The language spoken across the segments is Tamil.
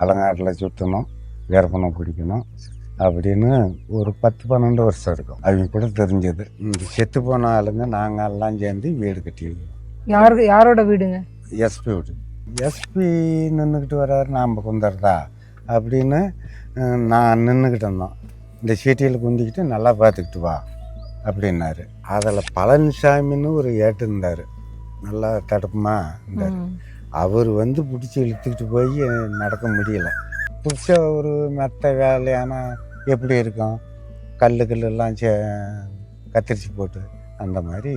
அலங்காட்டில் சுற்றணும் வீரப்பணம் பிடிக்கணும் அப்படின்னு ஒரு பத்து பன்னெண்டு வருஷம் இருக்கும். அவங்க கூட தெரிஞ்சது. இந்த செத்து போன ஆளுங்க நாங்கள் எல்லாம் சேர்ந்து வீடு கட்டி யாருக்கு யாரோட வீடுங்க? எஸ்பி வீடு. எஸ்பி நின்றுக்கிட்டு வர்றாரு நாம் குந்தறதா அப்படின்னு நான் நின்றுக்கிட்டு இருந்தோம். இந்த சீட்டியில் குந்திக்கிட்டு நல்லா பார்த்துக்கிட்டு வா அப்படின்னாரு. அதில் பழனிசாமின்னு ஒரு ஏட்டு இருந்தார். நல்லா தடுப்புமா இருந்தார். அவர் வந்து பிடிச்சி இழுத்துக்கிட்டு போய் நடக்க முடியலை. புதுசாக ஒரு மெத்த வேலையான எப்படி இருக்கும்? கல் கல்லெல்லாம் சே கத்திரிச்சு போட்டு அந்த மாதிரி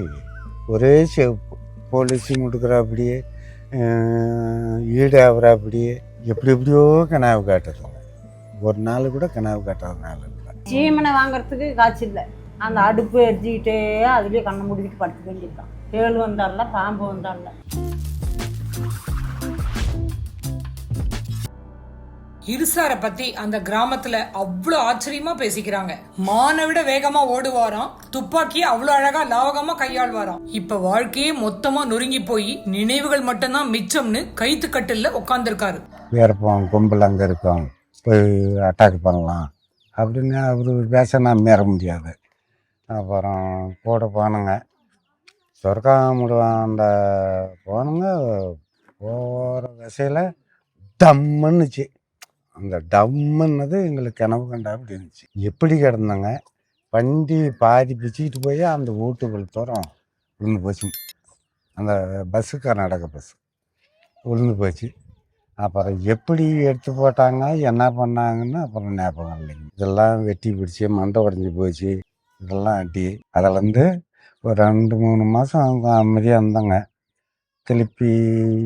ஒரே செவப்பு. போலீஸு முடுக்கிற அப்படியே ஈடு ஆகிற அப்படியே எப்படி எப்படியோ கனவு காட்டுறது ஒரு நாள் கூட கனவு காட்டாத நாள் இல்லை. சீமனை வாங்குறதுக்கு காசு இல்லை. அந்த அடுப்பு எரிஞ்சிக்கிட்டே அதுலேயே கண்ணை முடிக்கிட்டு படுத்து வேண்டியிருக்கான் தேள் வந்தால பாம்பு வந்தால இருசார பத்தி அந்த கிராமத்துல அவ்வளவு ஆச்சரியமா பேசிக்கிறாங்க. மானை விட வேகமா ஓடுவாராம் துப்பாக்கியை அவ்வளவு அழகா லாவகமா கையாள்வாராம். இப்ப வாழ்க்கையே மொத்தமா நொறுங்கி போய் நினைவுகள் மட்டும்தான் மிச்சம்னு கைத்து கட்டில உட்காந்துருக்காரு வேறப்போம் கும்பல் அங்கே இருக்கோம் போய் அட்டாக் பண்ணலாம் அப்படின்னு அவர் பேச நான் மீற முடியாது. அப்புறம் கூட போனோங்க. அந்த போனோங்க போகிற திசையில் தம்முன்னுச்சு. அந்த டம்முன்னது எங்களுக்கு கனவு கண்டா அப்படி இருந்துச்சு. எப்படி கிடந்தாங்க? வண்டி பாதி பிச்சுக்கிட்டு போய் அந்த வீட்டுக்குள்ள தூரம் விழுந்து போச்சு. அந்த பஸ்ஸு கர்நாடக பஸ்ஸு விழுந்து போச்சு. அப்புறம் எப்படி எடுத்து போட்டாங்க? என்ன பண்ணாங்கன்னு அப்புறம் ஞாபகம் இல்லைங்க. இதெல்லாம் வெட்டி பிடிச்சி மண்டை உடஞ்சி போச்சு. இதெல்லாம் அடி. அதில் வந்து ஒரு ரெண்டு மூணு மாதம் அவங்க அமைதியாக இருந்தாங்க. திருப்பி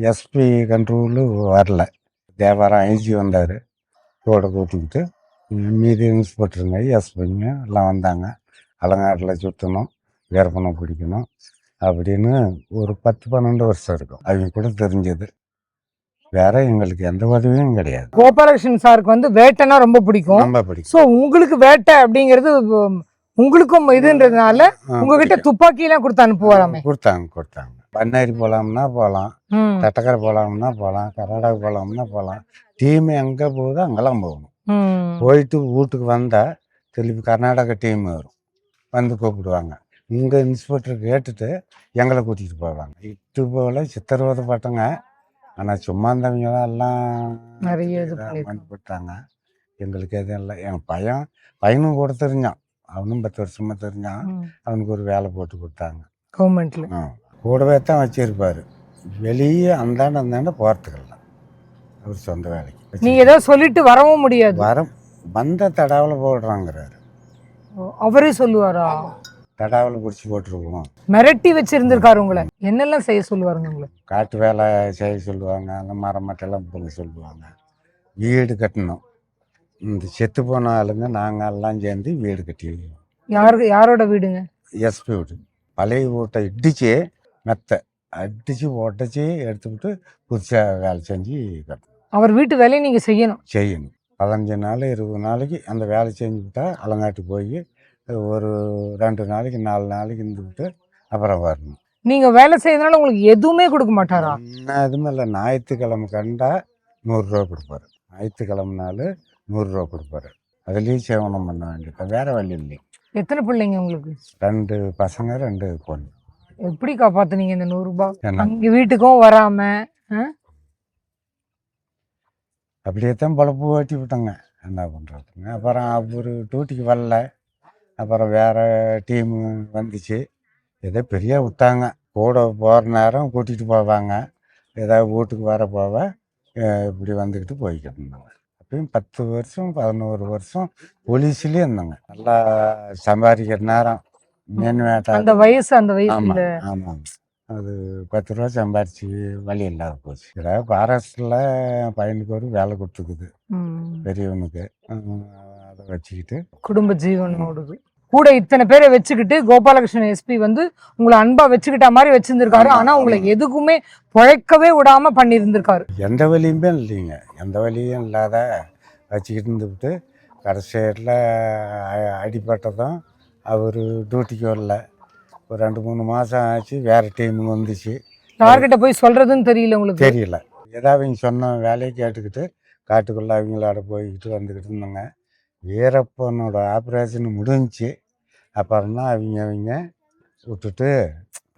எஸ்பி கண்ட்ரோலு வரல. தேவாரம் ஐஜி வந்தார். கூட கூட்டிக்கிட்டு மீதி இன்ஸ்பெக்டருங்க எஸ்பிங்க எல்லாம் வந்தாங்க. அலங்காட்டில் சுற்றணும் வீரப்பணம் பிடிக்கணும் அப்படின்னு ஒரு பத்து பன்னெண்டு வருஷம் இருக்கும். அவங்க கூட தெரிஞ்சது. வேற எங்களுக்கு எந்த உதவியும் கிடையாது. கோபாலகிருஷ்ணன் சாருக்கு வந்து வேட்டைனா ரொம்ப பிடிக்கும். ரொம்ப பிடிக்கும். சோ உங்களுக்கு வேட்டை அப்படிங்கிறது உங்களுக்கும் இதுன்றதுனால உங்ககிட்ட பிடிக்கும். துப்பாக்கி எல்லாம் கொடுத்து அனுப்புவாராமே? கொடுத்தாங்க கொடுத்தாங்க. பண்ணாரி போகலாம்னா போகலாம் தட்டக்கரை போகலாம்னா போகலாம் கர்நாடகா போகலாம்னா போகலாம் டீம் எங்கே போகுதோ அங்கெல்லாம் போகணும். போயிட்டு வீட்டுக்கு வந்தால் திருப்பி கர்நாடகா டீம் வரும். வந்து கூப்பிடுவாங்க. இங்கே இன்ஸ்பெக்டர் கேட்டுட்டு எங்களை கூட்டிகிட்டு போவாங்க. இட்டு போல சித்திரவதை பட்டங்க. ஆனால் சும்மா இருந்தவங்க எல்லாம் நிறைய இது இதா பண்ணிருக்காங்க. பண்ணி போட்டாங்க எங்களுக்கு எதுவும் இல்லை. என் பையன் பையனும் கூட தெரிஞ்சான். அவனும் பத்து வருஷமா தெரிஞ்சான். அவனுக்கு ஒரு வேலை போட்டு கொடுத்தாங்க. கவர்மெண்ட்ல ஆ. கூடவே தான் வச்சிருப்பாரு. வெளியே அந்தாண்ட அந்தாண்ட போகிறதுக்கெல்லாம் அவர் சொந்த வேலைக்கு. நீங்க ஏதோ சொல்லிட்டு வரவும் முடியாது. வர வந்த தடாவில் போடுறாங்கிறாரு. அவரே சொல்லுவாரா? தடாவில் பிடிச்சி போட்டுருவோம். மிரட்டி வச்சிருந்திருக்காரு உங்களை. என்னெல்லாம் செய்ய சொல்லுவாருங்க உங்களை? காட்டு வேலை செய்ய சொல்லுவாங்க. அந்த மரம் மட்டெல்லாம் போக சொல்லுவாங்க. வீடு கட்டணும். இந்த செத்து போன ஆளுங்க நாங்கள் எல்லாம் சேர்ந்து வீடு கட்டி யாருக்கு யாரோட வீடுங்க? எஸ்பி வீடு. பழைய வீட்டை இடிச்சு மெத்த அடித்து உடச்சி எடுத்துக்கிட்டு புதுசாக வேலை செஞ்சு கட்டணும். அவர் வீட்டு வேலையை நீங்க செய்யணும். செய்யணும். பதினஞ்சு நாள் இருபது நாளைக்கு அந்த வேலை செஞ்சுக்கிட்டா அலங்காட்டு போய் ஒரு ரெண்டு நாளைக்கு நாலு நாளைக்கு இருந்துக்கிட்டு அப்புறம் வரணும். நீங்க வேலை செய்யறதுனால உங்களுக்கு எதுவுமே கொடுக்க மாட்டாரா? என்ன எதுவுமே இல்லை. ஞாயிற்றுக்கிழமை கண்டா நூறுரூவா கொடுப்பாரு. ஞாயிற்றுக்கிழமை நாள் நூறுரூவா கொடுப்பாரு. அதுலேயும் சேவனம் பண்ண வேண்டியது. வேற வழி இல்லை எத்தனை பிள்ளைங்க உங்களுக்கு? ரெண்டு பசங்க ரெண்டு பொண்ணு. எப்படி காப்பாத்துனீங்க இந்த நூறு ரூபாய் என்ன அங்க வீட்டுக்கும் வராம அப்படியே தான் பொழப்பு ஓட்டி விட்டோங்க. என்ன பண்ணுறதுங்க அப்புறம் அவர் டியூட்டிக்கு வரல. அப்புறம் வேறு டீமு வந்துச்சு. ஏதோ பெரிய விட்டாங்க. கூட போகிற நேரம் கூட்டிகிட்டு போவாங்க. ஏதாவது வீட்டுக்கு வர போவ. அஹ் இப்படி வந்துக்கிட்டு போய்கிட்டு இருந்தாங்க. அப்பயும் பத்து வருஷம் பதினோரு வருஷம் போலீஸ்லேயே இருந்தாங்க. நல்லா சம்பாதிக்கிற நேரம். மீன் வேட்டை அந்த வயசு அந்த வயசுல. ஆமாம் ஆமாம் அது பத்து ரூபா சம்பாரிச்சு வழி இல்லாத போச்சு. ஏதாவது ஃபாரஸ்டில் பையனுக்கு ஒரு வேலை கொடுத்துக்குது. பெரியவனுக்கு. அதை வச்சுக்கிட்டு. குடும்ப ஜீவன் ஓடுது கூட இத்தனை பேரை வச்சுக்கிட்டு கோபாலகிருஷ்ணன் எஸ்பி வந்து உங்களை அன்பா வச்சுக்கிட்ட மாதிரி வச்சிருந்திருக்காரு. ஆனா உங்களை. எதுக்குமே பிழைக்கவே விடாம பண்ணியிருந்திருக்காரு. எந்த வழியுமே இல்லைங்க. எந்த வழியும் இல்லாத வச்சுக்கிட்டு இருந்துவிட்டு கடைசியில் அடிபட்டதும் அவர் டியூட்டிக்கு வரல. ஒரு ரெண்டு மூணு மாதம் ஆச்சு வேறு டீமுங்க வந்துச்சு. யார்கிட்ட போய் சொல்றதுன்னு தெரியல உங்களுக்கு? தெரியல. ஏதாவது இவங்க சொன்ன வேலையை கேட்டுக்கிட்டு காட்டுக்குள்ளே அவங்களோட போய்கிட்டு வந்துக்கிட்டு இருந்தாங்க. வீரப்பனோட ஆப்ரேஷன் முடிஞ்சுச்சு. அப்புறம் தான் அவங்க அவங்க விட்டுட்டு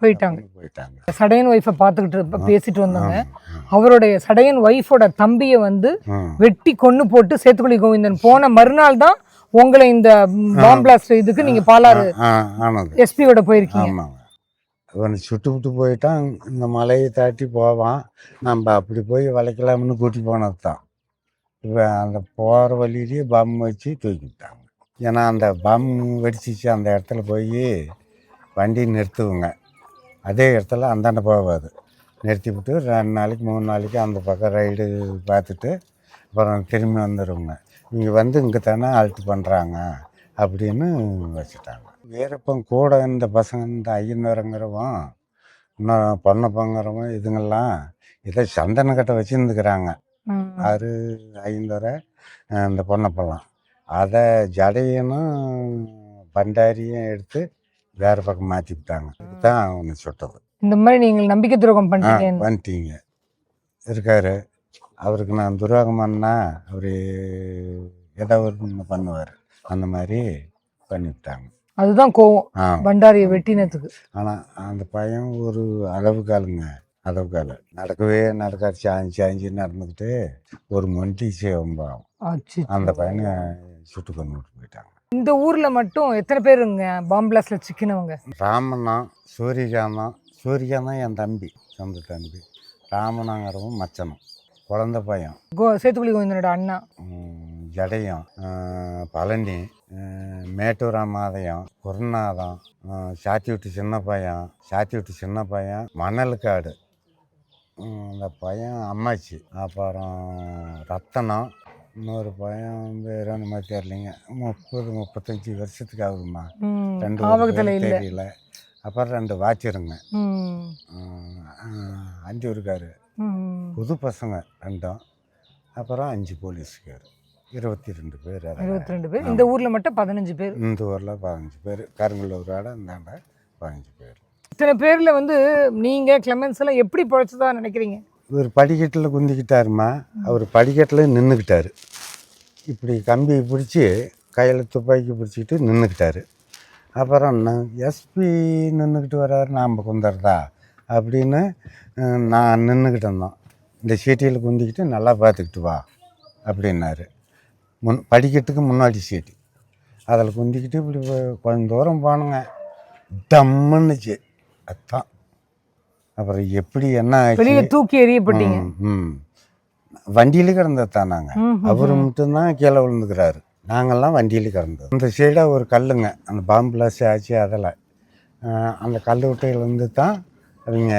போயிட்டாங்க. போயிட்டாங்க. சடையன் ஒய்ஃபை பார்த்துக்கிட்டு பேசிட்டு வந்தாங்க. அவருடைய சடையன் ஒய்ஃபோட தம்பியை வந்து. வெட்டி கொன்னு போட்டு சேத்துக்குழி கோவிந்தன் போன மறுநாள் தான் உங்களை இந்த பாம் பிளாஸ்ட் இதுக்கு நீங்க பாலாறு எஸ்பியோட போயிருக்கீங்க. அவனை சுட்டு விட்டு போயிட்டான் இந்த மலையை தாட்டி போவான். நம்ம அப்படி போய் வளைக்கலாம்னு கூட்டி போனது தான் இவன் அந்த போகிற வழியிலேயே பம் வச்சு தூக்கிட்டாங்க ஏன்னா அந்த பம் வெடிச்சிச்சு அந்த இடத்துல போய் வண்டி நிறுத்துவோங்க. அதே இடத்துல அந்தாண்ட போகாது. நிறுத்தி விட்டு ரெண்டு நாளைக்கு மூணு நாளைக்கு அந்த பக்கம் ரைடு பார்த்துட்டு அப்புறம் திரும்பி வந்துடுவோங்க இங்கே வந்து இங்கே தானே அல்ட்டு பண்ணுறாங்க அப்படின்னு வச்சுட்டாங்க. வீரப்பன் கூட இந்த பசங்க இந்த ஐயனருங்கிறவன் இன்னும் பொன்னப்பங்கிறவன் இதுங்கெல்லாம் இதை சந்தன கட்டை வச்சுருந்துக்கிறாங்க. ஆறு ஐந்தரை இந்த பொன்னப்பெல்லாம். அதை ஜடையனும் பண்டாரியும் எடுத்து வேறு பக்கம் மாற்றி விட்டாங்க இதுதான் அவனை சுட்டது. இந்த மாதிரி நீங்கள் நம்பிக்கை துரோகம் பண்ணிட்டீங்க. வந்துட்டீங்க இருக்காரு. அவருக்கு நான் துரோகம் பண்ணா அவர் ஏதோ ஒன்று பண்ணுவார். அந்த மாதிரி பண்ணிவிட்டாங்க அதுதான் கோவம். பண்டாரியை வெட்டினதுக்கு ஆனால் அந்த பையன் ஒரு அளவு காலுங்க அளவு கால். நடக்கவே நடக்காது. சாஞ்சி சாஞ்சி நடந்துக்கிட்டு ஒரு மொண்டி சேவம்பாவும் ஆச்சு அந்த பையனை சுட்டு கொண்டு விட்டு போயிட்டாங்க. இந்த ஊர்ல மட்டும் எத்தனை பேருங்க பாம் பிளாஸ்ட்ல சிக்கினவங்க? ராமனா சூரியகாந்தம் சூரியகாந்தம் என் தம்பி சொந்த தம்பி. ராமனாங்கிறவன் மச்சனும் குழந்த பையன். கோ சேத்துக்குழி கோவிந்தனோட அண்ணா. ஜடையம் பழனி மேட்டூர் மாதயம் குருநாதம் ஆ, சாத்திவிட்டு சின்ன பையன் சாத்திவிட்டு சின்ன பையன் மணல்காடு. ம், அந்த பையன் அம்மாச்சி. அப்புறம் ரத்தனம். இன்னொரு பையன் பேர் அந்த மாதிரி தெரியலைங்க. முப்பது முப்பத்தஞ்சு வருஷத்துக்கு ஆகுதும்மா. ம், ரெண்டு தெரியல. அப்புறம் ரெண்டு வாச்சிருங்க ம், அஞ்சு இருக்காரு. புது பசங்க ரெண்டும். அப்புறம் அஞ்சு போலீஸ்கார். இருபத்தி ரெண்டு பேர். இருபத்தி ரெண்டு பேர்? இந்த ஊர்ல மட்டும் பதினஞ்சு பேர்? இந்த ஊரில் பதினஞ்சு பேர். கருங்கல்லூரோட இந்தாண்ட பதினஞ்சு பேர். இத்தனை பேர்ல வந்து நீங்க கிளமென்ஸ் எல்லாம் எப்படி பழைச்சதா நினைக்கிறீங்க? இவர் படிக்கட்டில் குந்திக்கிட்டாருமா. அவர் படிக்கட்டில் நின்றுக்கிட்டாரு இப்படி கம்பி பிடிச்சி கையில் துப்பாக்கி பிடிச்சிக்கிட்டு நின்றுக்கிட்டாரு அப்புறம் எஸ்பி நின்றுக்கிட்டு வர்றாரு நாம் குந்துறதா அப்படின்னு நான் நின்றுக்கிட்டு இருந்தோம். இந்த சீட்டியில் குந்திக்கிட்டு நல்லா பார்த்துக்கிட்டு வா அப்படின்னாரு. முன் படிக்கட்டுக்கு முன்னாடி சீட்டு. அதில் குந்திக்கிட்டு இப்படி கொஞ்சம் தூரம் போனோங்க. டம்முன்னுச்சு அதான். அப்புறம் எப்படி என்ன தூக்கி எறியப்பட்டீங்க. ம். வண்டியில கிடந்தது தான் நாங்கள் அவர் மட்டும்தான் கீழே விழுந்துக்கிறாரு. நாங்கள்லாம் வண்டியில கிடந்தோம் அந்த சைடாக ஒரு கல்லுங்க. அந்த பாம்பு பிளாஸ்ட் ஆச்சு அதில் அந்த கல் விட்டையிலேருந்து தான் அவங்க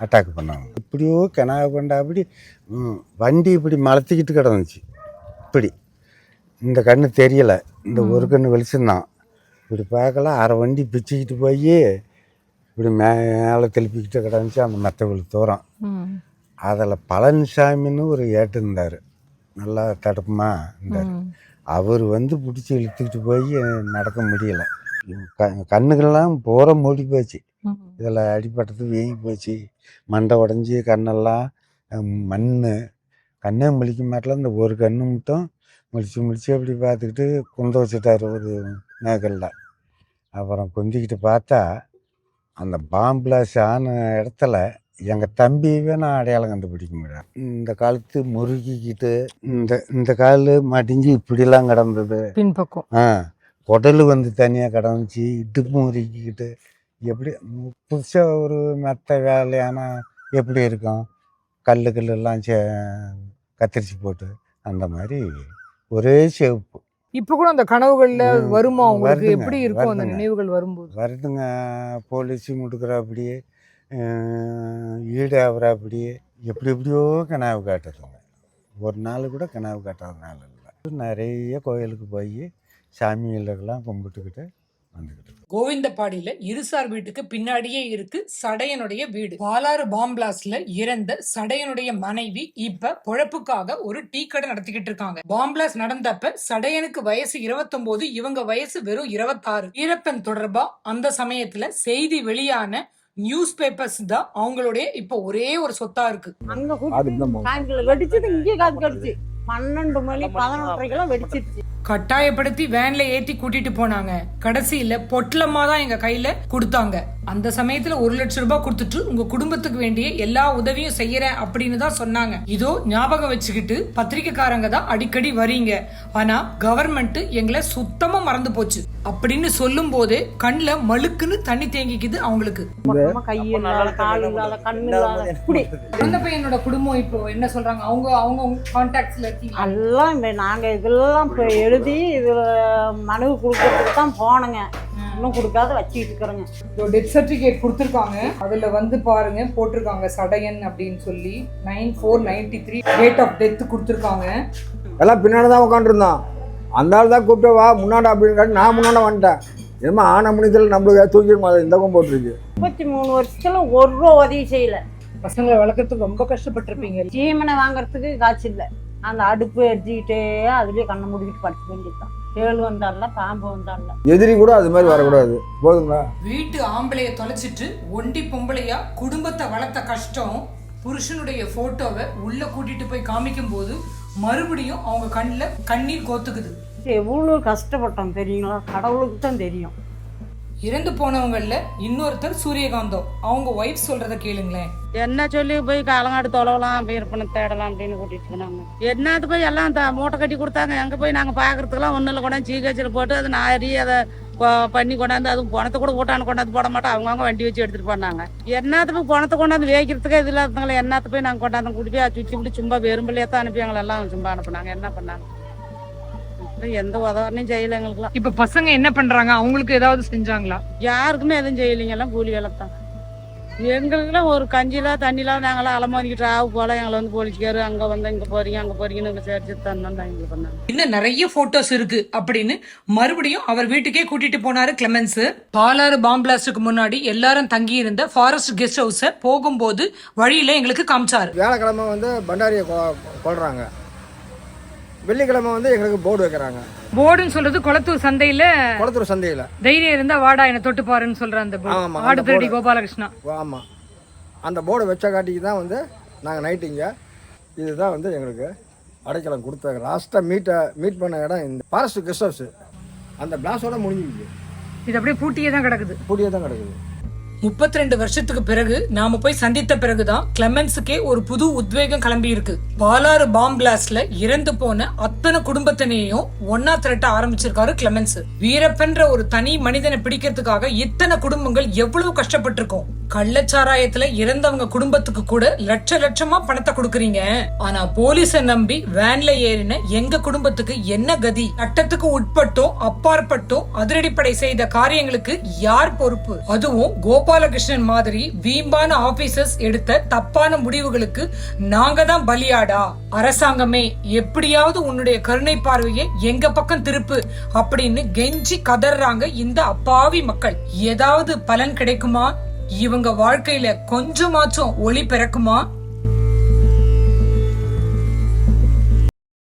அட்டாக் பண்ணாங்க. இப்படியோ கிணறு கொண்டா அப்படி ம், வண்டி இப்படி மலத்திக்கிட்டு கிடந்துச்சு. இப்படி. இந்த கண்ணு தெரியலை. இந்த ஒரு கண்ணு வெளிச்சம்தான். இப்படி பார்க்கல அரை வண்டி பிச்சுக்கிட்டு போய் இப்படி மேலே திருப்பிக்கிட்டு கிடந்துச்சு அந்த மெத்த விழு தூரம். ம், அதில் பழனிசாமின்னு ஒரு ஏட்டு இருந்தார். நல்லா தடுப்புமா இருந்தார். ம். அவர் வந்து பிடிச்சி இழுத்துக்கிட்டு போய் நடக்க முடியல. க கண்ணுக்கெல்லாம் பூரா மூடி போச்சு. ம். இதில் அடிபட்டது வீங்கி போச்சு. மண்டை உடஞ்சி கண்ணெல்லாம் மண் கண்ணே முழிக்க மாட்டல இந்த ஒரு கண்ணு மட்டும் முழிச்சு முழிச்சு அப்படி பார்த்துக்கிட்டு குந்த வச்சுட்டார் ஒரு மேகலில். அப்புறம் குந்திக்கிட்டு பார்த்தா அந்த பாம்பிளாஸ் ஆன இடத்துல எங்கள் தம்பியவே நான் அடையாளம் கண்டுபிடிக்க முடியாது. இந்த காலத்து முறுக்கிக்கிட்டு இந்த இந்த கால் மடிஞ்சு இப்படிலாம் கிடந்தது. பின்பக்கம். ஆ குடல் வந்து தனியாக கிடந்துச்சு இடுப்பு முறுக்கிக்கிட்டு எப்படி புதுசாக ஒரு மெத்த வேலையானா எப்படி இருக்கும்? கல் கல்லெல்லாம் சே கத்திரிச்சு போட்டு அந்த மாதிரி ஒரே செவப்பு. இப்ப கூட அந்த கனவுகள்ல வருமா உங்களுக்கு? எப்படி இருக்கும் அந்த. நினைவுகள் வரும்போது? வருதுங்க போலீஸு முடுக்கிற அப்படியே ஈடு ஆகிற அப்படியே எப்படி எப்படியோ கனவு காட்டுறதுங்க ஒரு நாள் கூட கனவு காட்டுறதுனால இல்லை. நிறைய கோயிலுக்கு போய் சாமிகளுக்கெல்லாம் கும்பிட்டுக்கிட்டு இருக்கோம். கோவிந்தபாடியில இருசார் வீட்டுக்கு பின்னாடியே இருக்கு சடையனுடைய வீடு. பாலாறு பாம் பிளாஸ்ட்ல இறந்த சடையனுடைய மனைவி இப்ப பொழப்புக்காக ஒரு டீ கடை நடத்திக்கிட்டு இருக்காங்க. பாம் பிளாஸ்ட் நடந்தப்ப சடையனுக்கு வயசு 29 இவங்க வயசு வெறும் 26 வீரப்பன் தொடர்பா அந்த சமயத்துல செய்தி வெளியான நியூஸ் பேப்பர்ஸ் தான் அவங்களுடைய இப்போ ஒரே ஒரு சொத்தா இருக்கு. அங்க வெடிச்சது இங்கே காது கடிச்சு. பன்னெண்டு மணி பதினொன்றரைக்கெல்லாம் வெடிச்சிருச்சு. கட்டாயப்படுத்தி வேன்ல ஏத்தி கூட்டிட்டு போனாங்க. கடைசியில பொட்டலமா தான் எங்க கையில கொடுத்தாங்க. அந்த சமயத்துல ஒரு லட்சம் ரூபாய் கொடுத்துட்டு உங்க குடும்பத்துக்கு வேண்டிய எல்லா உதவியும் செய்யறேன் அப்படின்னு தான் சொன்னாங்க. இதோ ஞாபகம் வச்சுக்கிட்டு பத்திரிக்கைக்காரங்க தான் அடிக்கடி வரீங்க. ஆனா கவர்மெண்ட் எங்களை சுத்தமா மறந்து போச்சு. அப்படின்னு சொல்லும் போதே கண்ணுல மழுக்குன்னு தண்ணி தேங்கிக்குது அவங்களுக்கு. குழந்தை பையனோட குடும்பம் இப்போ என்ன சொல்றாங்க? அவங்க அவங்க கான்டாக்ட்ஸ்ல இருக்கீங்க எல்லாம் இப்ப நாங்க இதெல்லாம் இப்போ எழுதி இதுல மனு கொடுக்கறதுக்கு தான் போனோங்க. இன்னும் கொடுக்காத வச்சுக்கிட்டு இருக்கிறோங்க. டெத் சர்டிஃபிகேட் கொடுத்துருக்காங்க. அதுல வந்து பாருங்க போட்டிருக்காங்க சடையன் அப்படின்னு சொல்லி nine four ninety three date of death கொடுத்துருக்காங்க. எல்லாம் பின்னாடி தான் உட்காந்துருந்தோம் அந்த ஆள் தான் கூப்பிட்டு வா முன்னாடி அப்படின்னு நான் முன்னாடி வந்துட்டேன். என்னமா ஆன முடியத்தில் நம்மளுக்கு தூக்கிடுமா அதை இந்த கம் போட்டிருக்கு. முப்பத்தி மூணு வருஷத்துல ஒரு ரூபா உதவி செய்யல. பசங்களை வளர்க்கறதுக்கு ரொம்ப கஷ்டப்பட்டிருப்பீங்க. சீமனை வாங்குறதுக்கு காசு இல்லை. அந்த அடுப்பு எரிஞ்சுக்கிட்டே அதுலயே கண்ணை மூடிக்கிட்டு படுத்துக்க வேண்டியதுதான். தேள் வந்தால பாம்பு வந்தால எதிரி கூட அது மாதிரி வரக்கூடாது. போதுங்களா? வீட்டு ஆம்பளைய தொலைச்சிட்டு ஒண்டி பொம்பளையா குடும்பத்தை வளர்த்த கஷ்டம் புருஷனுடைய போட்டோவை உள்ள கூட்டிட்டு போய் காமிக்கும் போது மறுபடியும் அவங்க கண்ணுல கண்ணீர் கோத்துக்குது. எவ்வளோ கஷ்டப்பட்டோம் தெரியுங்களா? கடவுளுக்கு தான் தெரியும். இறந்து போனவங்கள்ல இன்னொருத்தர் சூரியகாந்தம் அவங்க ஒய்ஃப் சொல்றத கேளுங்களேன். என்ன சொல்லி போய் காலங்காடு தொலைவலாம் வீரப்பணம் தேடலாம் அப்படின்னு கூட்டிட்டு போனாங்க. என்னது போய் எல்லாம் மூட்டை கட்டி கொடுத்தாங்க. எங்க போய் நாங்க பாக்குறதுக்கெல்லாம் ஒண்ணு இல்லை. கொண்டாந்து சீக்காய்ச்சல் போட்டு அதை நாரி அதை பண்ணி கொண்டாந்து அதுவும் பணத்தை கூட ஊட்டான்னு கொண்டாந்து போட மாட்டோம். அவங்கவுங்க வண்டி வச்சு எடுத்துட்டு போனாங்க. என்னத்து போய் பணத்தை கொண்டாந்து வேக்கிறதுக்கே இது இல்லாதவங்களை என்னத்த போய் நாங்க கொண்டாந்து கூட்டி போய் சுற்றி விட்டு சும்மா வெறும்பலையே தான் அனுப்பி எங்களை எல்லாம் சும்மா அனுப்புனாங்க. என்ன பண்ணாங்க? எந்த உதவனையும் செய்யல எங்களுக்குலாம் இப்ப பசங்க என்ன பண்றாங்க? அவங்களுக்கு ஏதாவது செஞ்சாங்களா? யாருக்குமே எதுவும் செய்யலைங்க எல்லாம் கூலி வேலை தான். எங்களுக்குலாம் ஒரு கஞ்சிலாம் தண்ணிலாம் நாங்களாம் அலமாரிக்கிட்டு ஆவு போல எங்களை வந்து போலீஸ்காரு அங்க வந்து இங்க போறீங்க அங்க போறீங்கன்னு சேர்த்து தான் எங்களுக்கு பண்ணாங்க. இன்னும் நிறைய போட்டோஸ் இருக்கு அப்படின்னு மறுபடியும் அவர் வீட்டுக்கே கூட்டிட்டு போனாரு கிளமென்ஸ் பாலாறு பாம் பிளாஸ்டுக்கு முன்னாடி எல்லாரும் தங்கி இருந்த ஃபாரஸ்ட் கெஸ்ட் ஹவுஸ போகும்போது வழியில எங்களுக்கு காமிச்சாரு. வியாழக்கிழமை வந்து பண்டாரியை கொ- கொல்றாங்க. வெள்ளிக்கிழமை வந்து எங்களுக்கு போர்டு வைக்கிறாங்க. போர்டுன்னு சொல்றது குளத்தூர் சந்தையில குளத்தூர் சந்தையில். தைரியம் இருந்தா வாடா என்ன தொட்டு பாருன்னு சொல்ற அந்த. ஆமா, ஆடு திருடி. கோபாலகிருஷ்ணா. ஆமாம் அந்த போர்டு வச்ச காட்டிக்கு தான் வந்து நாங்கள் நைட்டு இங்கே இதுதான் வந்து எங்களுக்கு அடைக்கலம் கொடுத்தாங்க லாஸ்ட்டாக மீட்டை மீட் பண்ண இடம் இந்த ஃபாரஸ்ட் கெஸ்ட் ஹவுஸ் அந்த பிளாஸோட முடிஞ்சிருக்கு இது அப்படியே பூட்டியே தான் கிடக்குது. பூட்டியே தான் கிடக்குது. முப்பத்தி ரெண்டு வருஷத்துக்கு பிறகு நாம போய் சந்தித்த பிறகுதான் கிளமென்ஸுக்கே ஒரு புது உத்வேகம் கிளம்பி இருக்கு பாலாறு பாம் பிளாஸ்ட்ல இறந்து போன அத்தனை குடும்பத்தினையும் ஒன்னா திரட்ட ஆரம்பிச்சிருக்காரு கிளமென்ஸ். வீரப்பன்ற ஒரு தனி மனிதனை பிடிக்கிறதுக்காக இத்தனை குடும்பங்கள் எவ்வளவு கஷ்டப்பட்டிருக்கும். கள்ளச்சாராயத்துல இறந்தவங்க குடும்பத்துக்கு கூட லட்ச லட்சமா பணத்தை கொடுக்கறீங்க. ஆனா போலீஸ நம்பி வேன்ல ஏறின எங்க குடும்பத்துக்கு என்ன கதி? சட்டத்துக்கு உட்பட்டும் அப்பாற்பட்டும் அதிரடிப்படை செய்த காரியங்களுக்கு யார் பொறுப்பு? அதுவும் கோபாலகிருஷ்ணன் மாதிரி வீம்பான ஆபீசர்ஸ் எடுத்த தப்பான முடிவுகளுக்கு நாங்க தான் பலியாடா. அரசாங்கமே எப்படியாவது உன்னுடைய கருணை பார்வையை எங்க பக்கம் திருப்பு அப்படின்னு கெஞ்சி கதறாங்க இந்த அப்பாவி மக்கள். ஏதாவது பலன் கிடைக்குமா? இவங்க வாழ்க்கையில கொஞ்சமாச்சும் ஒளி பிறக்குமா?